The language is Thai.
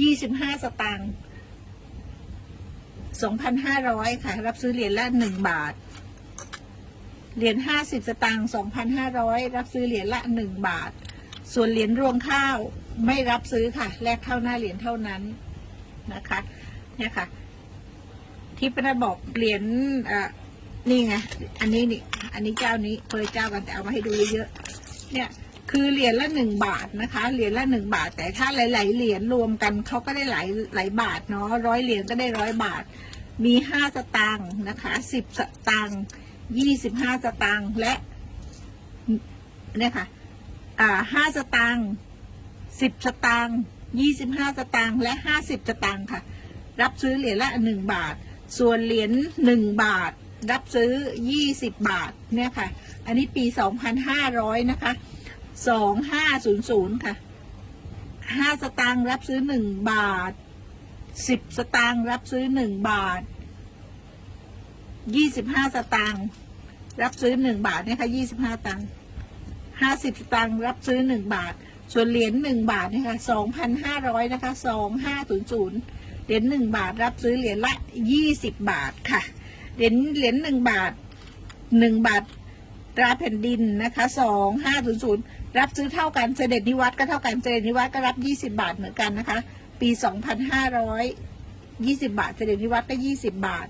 ยี่สิบห้าสตางค์สองพันห้าร้อยค่ะ รับซื้อเหรียญละหนึ่งบาท เหรียญห้าสิบสตางค์สองพันห้าร้อยรับซื้อเหรียญละหนึ่งบาท ส่วนเหรียญรวงข้าวไม่รับซื้อค่ะ แลกเข้าหน้าเหรียญเท่านั้นนะคะ เนี่ยค่ะ ที่ป้านัทบอกเหรียญอะนี่ไง อันนี้นี่ อันนี้เจ้านี้เคยเจ้ากันแต่เอามาให้ดูเยอะๆเนี่ย คือเหรียญละหนึ่งบาทนะคะ เหรียญละหนึ่งบาท แต่ถ้าหลาย ๆ เหรียญรวมกันเขาก็ได้หลายหลายบาทเนาะร้อยเหรียญก็ได้ร้อยบาท มีห้าสตางค์นะคะสิบสตางค์ยี่สิบห้าสตางค์และเนี่ยค่ะอ่าห้าสตางค์สิบสตางค์ยี่สิบห้าสตางค์และห้าสิบสตางค์ค่ะ รับซื้อเหรียญละหนึ่งบาท ส่วนเหรียญหนึ่งบาท รับซื้อยี่สิบบาทเนี่ยค่ะ อันนี้ปีสองพันห้าร้อยนะคะ สองห้าศูนย์ศูนย์ค่ะห้าสตางค์รับซื้อหนึ่งบาทสิบสตางค์รับซื้อหนึ่งบาทยี่สิบห้าสตางค์รับซื้อหนึ่งบาทเนี่ยค่ะยี่สิบห้าตังค์ห้าสิบสตางค์รับซื้อหนึ่งบาท ส่วนเหรียญหนึ่งบาทนะคะสองพันห้าร้อยนะคะสองห้าศูนย์ศูนย์เหรียญหนึ่งบาท รับซื้อเหรียญละยี่สิบบาทค่ะ เหรียญเหรียญหนึ่งบาทหนึ่งบาท ตราแผ่นดินนะคะสองห้าศูนย์ศูนย์รับซื้อเท่ากันเสด็จนิวัตก็เท่ากันเสด็จนิวัตก็รับยี่สิบาทเหมือนกันนะคะ ปีสองพันห้าร้อยยี่สิบาทเสด็จนิวัตก็ยี่สิบบาท